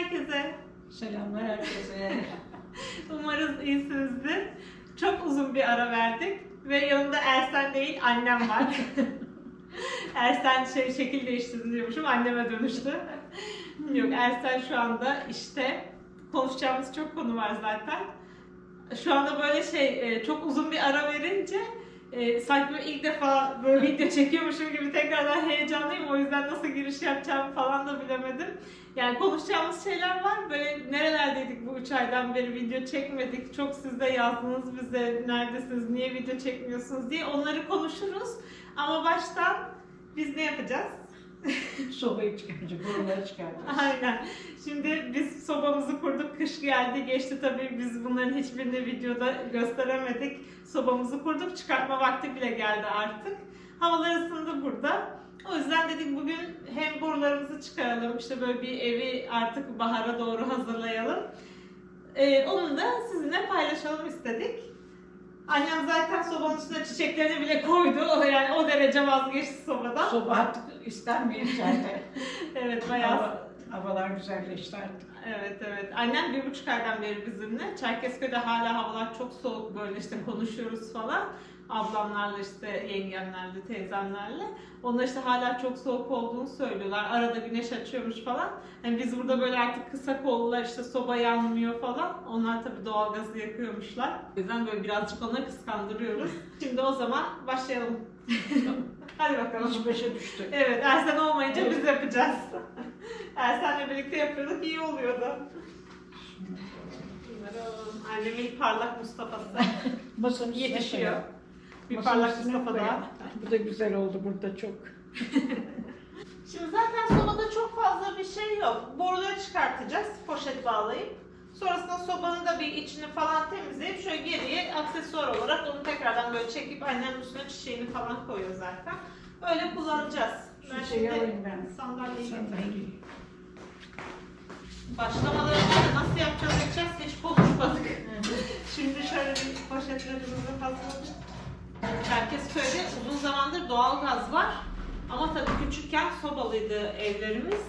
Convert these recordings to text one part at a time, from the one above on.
herkese. Selamlar herkese. Umarız iyisinizdir. Çok uzun bir ara verdik ve yanımda Ersen değil annem var. Ersen şey şekil değiştirdi diyormuşum anneme dönüştü. Yok Ersen şu anda işte konuşacağımız çok konu var zaten. Şu anda böyle şey e, çok uzun bir ara verince e, sanki böyle ilk defa böyle video çekiyormuşum gibi tekrardan heyecanlıyım. O yüzden nasıl giriş yapacağımı falan da bilemedim. Yani konuşacağımız şeyler var. Böyle nerelerdeydik bu üç aydan beri video çekmedik. Çok siz de yazdınız bize neredesiniz, niye video çekmiyorsunuz diye. Onları konuşuruz. Ama baştan biz ne yapacağız? Sobayı çıkaracak, buraları çıkaracağız. Aynen. Şimdi biz sobamızı kurduk. Kış geldi, geçti tabii. Biz bunların hiçbirini videoda gösteremedik. Sobamızı kurduk. Çıkartma vakti bile geldi artık. Havalar ısındı burada. O yüzden dedik bugün hem borularımızı çıkaralım, işte böyle bir evi artık bahara doğru hazırlayalım. Ee, onu da sizinle paylaşalım istedik. Annem zaten sobanın üstüne çiçeklerini bile koydu. O yani o derece vazgeçti sobadan. Soba artık istenmiyor zaten. Evet bayağı Hava, havalar güzelleşti artık. Evet evet. Annem bir buçuk aydan beri bizimle. Çerkezköy'de hala havalar çok soğuk böyle işte konuşuyoruz falan. Ablamlarla işte yengemlerle, teyzemlerle. Onlar işte hala çok soğuk olduğunu söylüyorlar. Arada güneş açıyormuş falan. Yani biz burada böyle artık kısa kollular işte soba yanmıyor falan. Onlar tabii doğalgazı yakıyormuşlar. O yüzden böyle birazcık onları kıskandırıyoruz. Şimdi o zaman başlayalım. Hadi bakalım. İş başa düştü. Evet, Ersen olmayınca biz yapacağız. Ersen'le birlikte yapıyorduk, iyi oluyordu. Umarım Annemin parlak Mustafa'sı Masanın yetişiyor. koyalım. Bir Masanın parlak Mustafa daha. Bu da güzel oldu burada çok. Şimdi zaten sobada çok fazla bir şey yok. Boruları çıkartacağız, poşet bağlayıp. Sonrasında sobanın da bir içini falan temizleyip şöyle geriye aksesuar olarak onu tekrardan böyle çekip annem üstüne çiçeğini falan koyuyor zaten. Öyle kullanacağız. Ben ben. sandalyeyi getireyim. Başlamadan önce nasıl yapacağız edeceğiz hiç konuşmadık. Şimdi şöyle bir poşetlerimizi hazırladık. Herkes köyde uzun zamandır doğal gaz var. Ama tabii küçükken sobalıydı evlerimiz.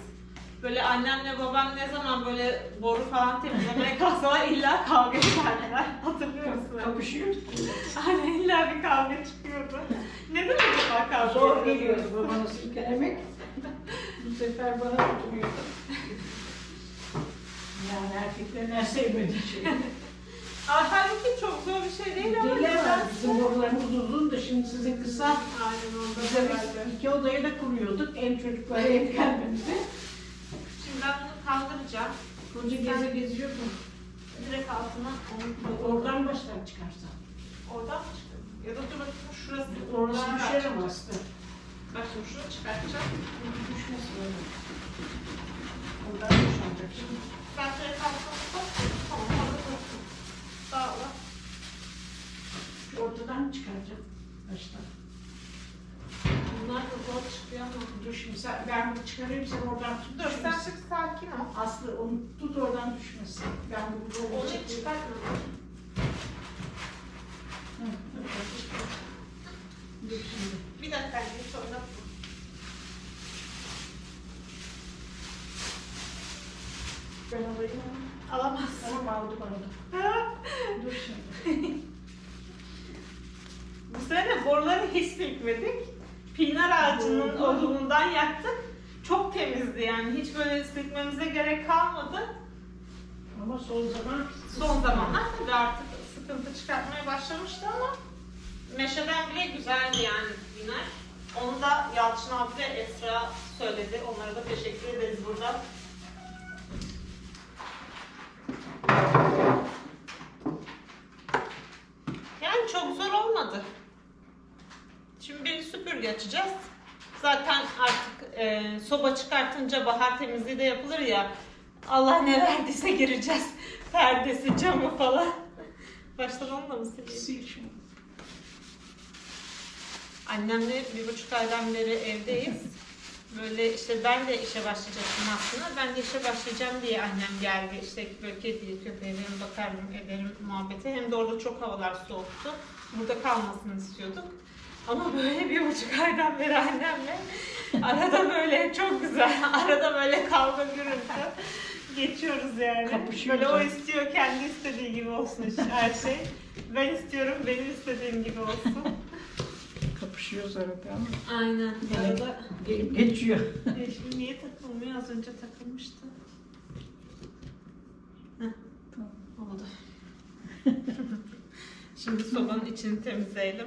Böyle annemle babam ne zaman böyle boru falan temizlemeye kalksalar illa kavga ederler. Hatırlıyor musun? Kapışıyoruz. Aynen illa bir kavga çıkıyordu. Neden acaba kavga Zor geliyordu babana silkelemek. Bu sefer bana tutmuyordu. Yani erkeklerin en sevmediği şey. Aa, Halbuki çok zor bir şey değil ama Diller var. Bizim borularımız uzun da şimdi sizin kısa. Aynen onda Biz de herhalde. biz iki odayı da kuruyorduk. En çocuklara en kendimize. Kaldıracağım. Koca geze geziyordum. Direkt altına onu Oradan baştan çıkarsan. oradan mı çıkıyor? Ya da dur bakayım şurası. Orası Daha düşer ama aslında. Bak şimdi şunu çıkartacağım. Düşmesin öyle. Oradan düşecek. Ben şöyle kalktım. Hop. Tamam. Orada. Sağ ol. Ortadan çıkaracağım? Baştan. Zor çıkıyor ama. Dur şimdi sen, ben bunu çıkarayım sen oradan tut. Dur sen düşmesin. çık sakin ol. Aslı onu tut oradan düşmesin. Ben bunu Onu hiç çıkartma. Hı. Dur şimdi. Bir dakika hiç oynatma. Ben alayım. Alamazsın. Tamam aldım aldım. Dur şimdi. Bu sene boruları hiç silkmedik. Pinar ağacının odunundan yaktık. Çok temizdi yani. Hiç böyle silkmemize gerek kalmadı. Ama son zaman Son zamanlar tabii artık sıkıntı çıkartmaya başlamıştı ama meşeden bile güzeldi yani Pinar. Onu da Yalçın abi ve Esra söyledi. Onlara da teşekkür ederiz burada. Yani çok zor olmadı. Şimdi bir süpürge açacağız. Zaten artık e, soba çıkartınca bahar temizliği de yapılır ya. Allah ne verdiyse gireceğiz. Perdesi, camı falan. Baştan onunla mı sileyim? Annemle bir buçuk aydan beri evdeyiz. Böyle işte ben de işe başlayacaktım aslında. Ben de işe başlayacağım diye annem geldi. İşte böyle kediye köpeğe benim bakarım ederim muhabbeti. Hem de orada çok havalar soğuktu. Burada kalmasını istiyorduk. Ama böyle bir buçuk aydan beri annemle arada böyle çok güzel, arada böyle kavga gürültü. geçiyoruz yani. Kapışıyoruz. Böyle o istiyor kendi istediği gibi olsun her şey. Ben istiyorum benim istediğim gibi olsun. Kapışıyoruz arada ama Aynen. Arada gelip geçiyor. E, şimdi niye takılmıyor? Az önce takılmıştı. Heh, oldu. şimdi sobanın içini temizleyelim.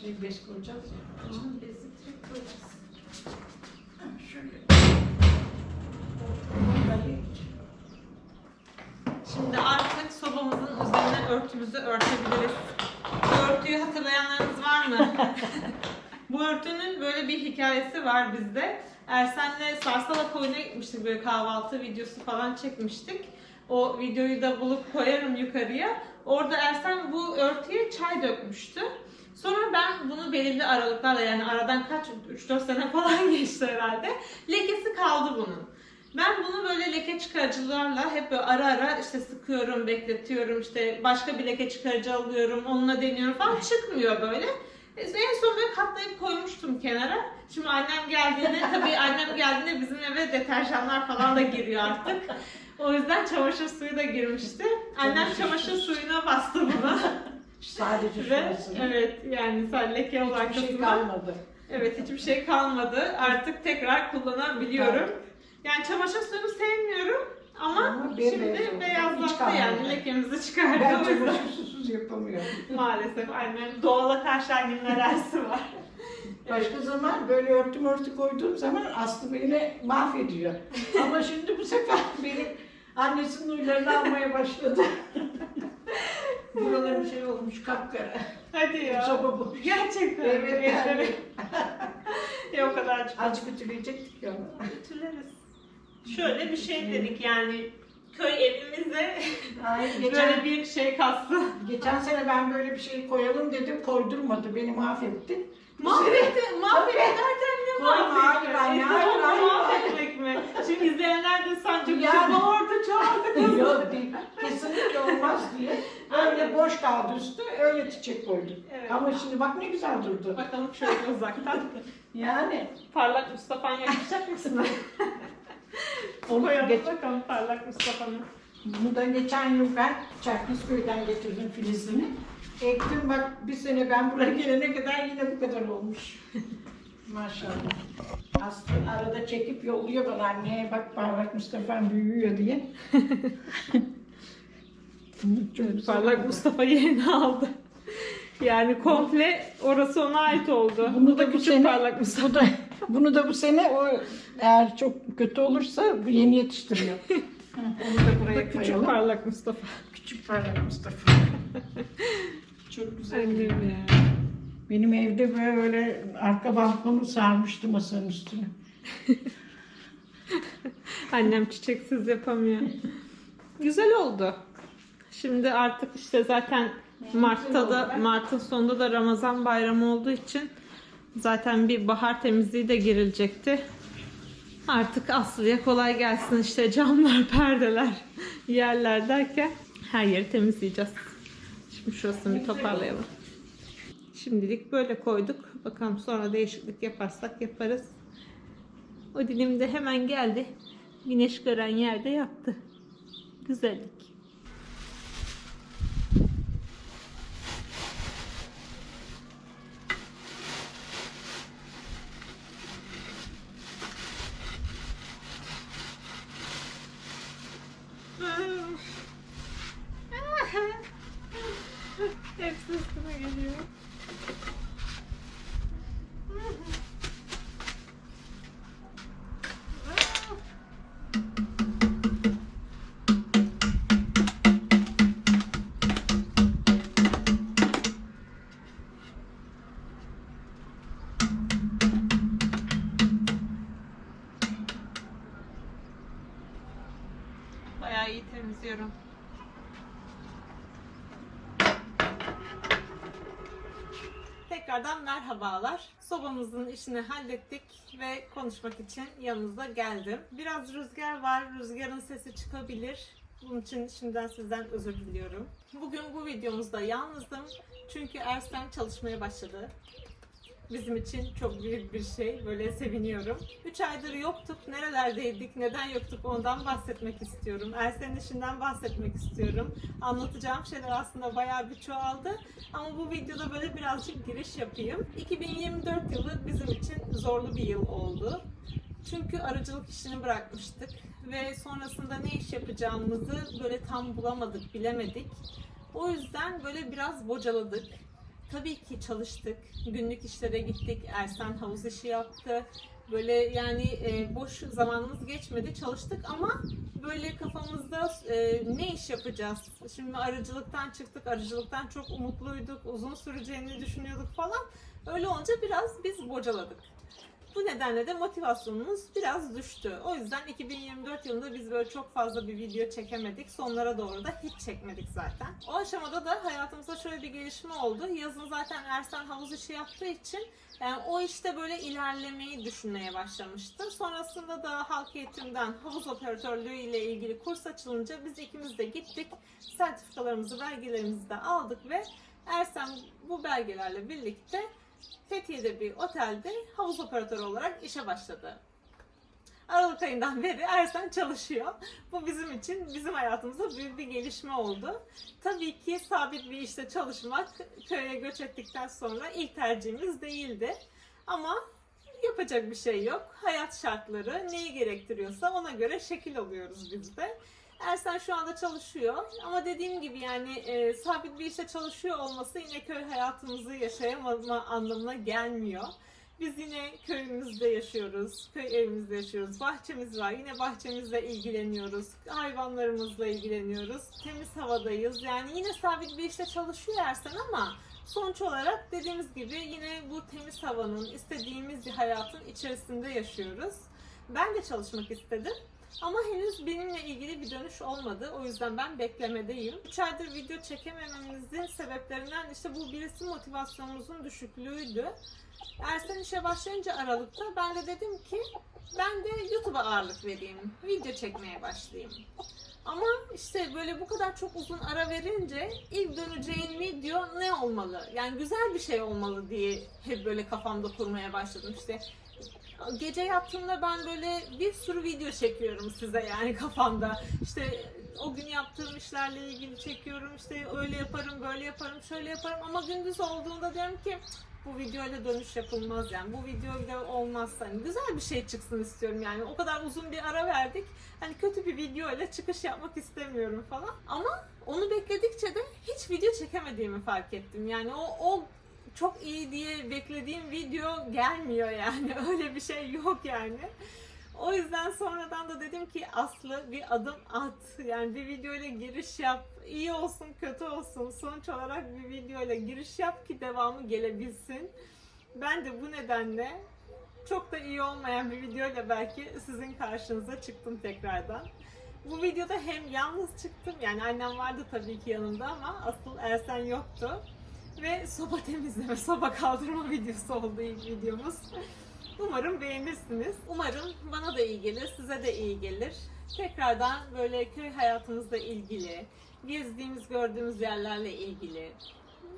Şey bez koyacağız ya. Tamam, bezi direkt koyacağız. Şöyle. Şimdi artık sobamızın üzerine örtümüzü örtebiliriz. Bu örtüyü hatırlayanlarınız var mı? Bu örtünün böyle bir hikayesi var bizde. Ersen'le Sarsala koyuna gitmiştik böyle kahvaltı videosu falan çekmiştik. O videoyu da bulup koyarım yukarıya. Orada Ersen bu örtüye çay dökmüştü. Sonra ben bunu belirli aralıklarla yani aradan kaç 3-4 sene falan geçti herhalde. Lekesi kaldı bunun. Ben bunu böyle leke çıkarıcılarla hep böyle ara ara işte sıkıyorum, bekletiyorum, işte başka bir leke çıkarıcı alıyorum, onunla deniyorum falan çıkmıyor böyle. En son böyle katlayıp koymuştum kenara. Şimdi annem geldiğinde, tabii annem geldiğinde bizim eve deterjanlar falan da giriyor artık. O yüzden çamaşır suyu da girmişti. Annem Çamaşır suyuna bastı bunu. Sadece Ve evet yani sen leke olarak Hiçbir şey kalmadı. Evet hiçbir şey kalmadı. Artık tekrar kullanabiliyorum. Yani çamaşır suyunu sevmiyorum ama, Ama bembeyaz şimdi oldu. Hiç beyazlattı kalmadı. yani lekemizi çıkardı. Ben O yüzden çamaşır susuz yapamıyorum. Maalesef annem doğala karşı annemin alerjisi var. Başka zaman böyle örtü örtü koyduğum zaman Aslı beni mahvediyor. Ama şimdi bu sefer benim annesinin huylarını almaya başladı. Buralarım şey olmuş kapkara. Hadi ya. Soba bu. Gerçekten. Evet, yani. ya o kadar çok. Azıcık ütüleyecektik ya. Götürürüz. Şöyle bir şey dedik yani köy evimizde Ay, böyle geçen, bir şey kastı. geçen sene ben böyle bir şey koyalım dedim koydurmadı beni mahvetti. Mahvetti, mahvetti derken ne Koyma, mahvetti? hayır hayır, hayır, mahvetmek mi? Şimdi izleyenler de sence bizi Yani- bağırdı, çağırdı. Yok değil. Kesinlikle olmaz diye. Öyle boş kaldı üstü, öyle çiçek koydum. Evet. Ama şimdi bak ne güzel durdu. Bakalım şöyle uzaktan. Yani Parlak Mustafa'nı yakacak mısın? onu geç, bakalım parlak Mustafa'nı. bunu da geçen yıl ben Çerkezköy'den getirdim filizini. Ektim bak bir sene ben buraya gelene kadar yine bu kadar olmuş. Maşallah. Aslı arada çekip yolluyor bana anneye bak parlak Mustafa'm büyüyor diye. Çok Parlak. Mustafa yerini aldı. Yani komple orası ona ait oldu. Bunu da bu küçük sene- parlak Mustafa. Bu da bunu da bu sene o eğer çok kötü olursa yeni yetiştiriyor. Onu da Bu buraya da küçük koyalım. parlak Mustafa. Küçük parlak Mustafa. Çok güzel. Annem ya. Benim evde böyle arka balkonu sarmıştı masanın üstüne. Annem çiçeksiz yapamıyor. Güzel oldu. Şimdi artık işte zaten Mart'ta da Mart'ın sonunda da Ramazan bayramı olduğu için zaten bir bahar temizliği de girilecekti. Artık Aslı'ya kolay gelsin işte camlar, perdeler, yerler derken her yeri temizleyeceğiz. Şurasını bir toparlayalım. Şimdilik böyle koyduk. Bakalım sonra değişiklik yaparsak yaparız. O dilim de hemen geldi. Güneş gören yerde yaptı. Güzellik. Merhabalar. Sobamızın işini hallettik ve konuşmak için yanınıza geldim. Biraz rüzgar var, rüzgarın sesi çıkabilir. Bunun için şimdiden sizden özür diliyorum. Bugün bu videomuzda yalnızım çünkü Ersen çalışmaya başladı. Bizim için çok büyük bir şey. Böyle seviniyorum. 3 aydır yoktuk. Nerelerdeydik, neden yoktuk ondan bahsetmek istiyorum. Ersen'in işinden bahsetmek istiyorum. Anlatacağım şeyler aslında bayağı bir çoğaldı. Ama bu videoda böyle birazcık giriş yapayım. 2024 yılı bizim için zorlu bir yıl oldu. Çünkü aracılık işini bırakmıştık ve sonrasında ne iş yapacağımızı böyle tam bulamadık, bilemedik. O yüzden böyle biraz bocaladık. Tabii ki çalıştık. Günlük işlere gittik. Ersen havuz işi yaptı. Böyle yani e, boş zamanımız geçmedi. Çalıştık ama böyle kafamızda e, ne iş yapacağız? Şimdi arıcılıktan çıktık. Arıcılıktan çok umutluyduk. Uzun süreceğini düşünüyorduk falan. Öyle olunca biraz biz bocaladık. Bu nedenle de motivasyonumuz biraz düştü. O yüzden 2024 yılında biz böyle çok fazla bir video çekemedik. Sonlara doğru da hiç çekmedik zaten. O aşamada da hayatımızda şöyle bir gelişme oldu. Yazın zaten Ersen havuz işi yaptığı için yani o işte böyle ilerlemeyi düşünmeye başlamıştı. Sonrasında da halk eğitimden havuz operatörlüğü ile ilgili kurs açılınca biz ikimiz de gittik. Sertifikalarımızı, belgelerimizi de aldık ve Ersen bu belgelerle birlikte Fethiye'de bir otelde havuz operatörü olarak işe başladı. Aralık ayından beri Ersen çalışıyor. Bu bizim için, bizim hayatımızda büyük bir gelişme oldu. Tabii ki sabit bir işte çalışmak köye göç ettikten sonra ilk tercihimiz değildi. Ama yapacak bir şey yok. Hayat şartları neyi gerektiriyorsa ona göre şekil alıyoruz biz de. Ersen şu anda çalışıyor ama dediğim gibi yani e, sabit bir işte çalışıyor olması yine köy hayatımızı yaşayamama anlamına gelmiyor. Biz yine köyümüzde yaşıyoruz, köy evimizde yaşıyoruz, bahçemiz var, yine bahçemizle ilgileniyoruz, hayvanlarımızla ilgileniyoruz, temiz havadayız. Yani yine sabit bir işte çalışıyor Ersen ama sonuç olarak dediğimiz gibi yine bu temiz havanın, istediğimiz bir hayatın içerisinde yaşıyoruz. Ben de çalışmak istedim. Ama henüz benimle ilgili bir dönüş olmadı. O yüzden ben beklemedeyim. 3 aydır video çekemememizin sebeplerinden işte bu birisi motivasyonumuzun düşüklüğüydü. Ersen işe başlayınca Aralık'ta ben de dedim ki ben de YouTube'a ağırlık vereyim. Video çekmeye başlayayım. Ama işte böyle bu kadar çok uzun ara verince ilk döneceğin video ne olmalı? Yani güzel bir şey olmalı diye hep böyle kafamda kurmaya başladım. İşte gece yattığımda ben böyle bir sürü video çekiyorum size yani kafamda. İşte o gün yaptığım işlerle ilgili çekiyorum. İşte öyle yaparım, böyle yaparım, şöyle yaparım ama gündüz olduğunda diyorum ki bu videoyla dönüş yapılmaz yani. Bu videoyla olmaz hani güzel bir şey çıksın istiyorum yani. O kadar uzun bir ara verdik. Hani kötü bir videoyla çıkış yapmak istemiyorum falan. Ama onu bekledikçe de hiç video çekemediğimi fark ettim. Yani o o çok iyi diye beklediğim video gelmiyor yani. Öyle bir şey yok yani. O yüzden sonradan da dedim ki Aslı bir adım at. Yani bir videoyla giriş yap. İyi olsun kötü olsun. Sonuç olarak bir videoyla giriş yap ki devamı gelebilsin. Ben de bu nedenle çok da iyi olmayan bir videoyla belki sizin karşınıza çıktım tekrardan. Bu videoda hem yalnız çıktım yani annem vardı tabii ki yanımda ama asıl Ersen yoktu. Ve soba temizleme, soba kaldırma videosu oldu ilk videomuz. Umarım beğenirsiniz. Umarım bana da iyi gelir, size de iyi gelir. Tekrardan böyle köy hayatımızla ilgili, gezdiğimiz, gördüğümüz yerlerle ilgili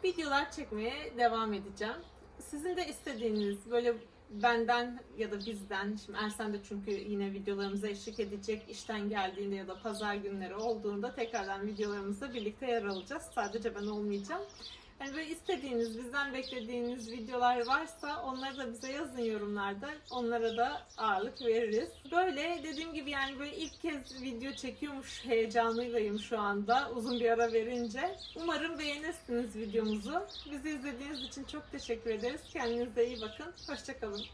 videolar çekmeye devam edeceğim. Sizin de istediğiniz böyle benden ya da bizden, şimdi Ersen de çünkü yine videolarımıza eşlik edecek işten geldiğinde ya da pazar günleri olduğunda tekrardan videolarımızda birlikte yer alacağız. Sadece ben olmayacağım. Yani böyle istediğiniz, bizden beklediğiniz videolar varsa onları da bize yazın yorumlarda. Onlara da ağırlık veririz. Böyle dediğim gibi yani böyle ilk kez video çekiyormuş heyecanlıyım şu anda uzun bir ara verince. Umarım beğenirsiniz videomuzu. Bizi izlediğiniz için çok teşekkür ederiz. Kendinize iyi bakın. Hoşçakalın.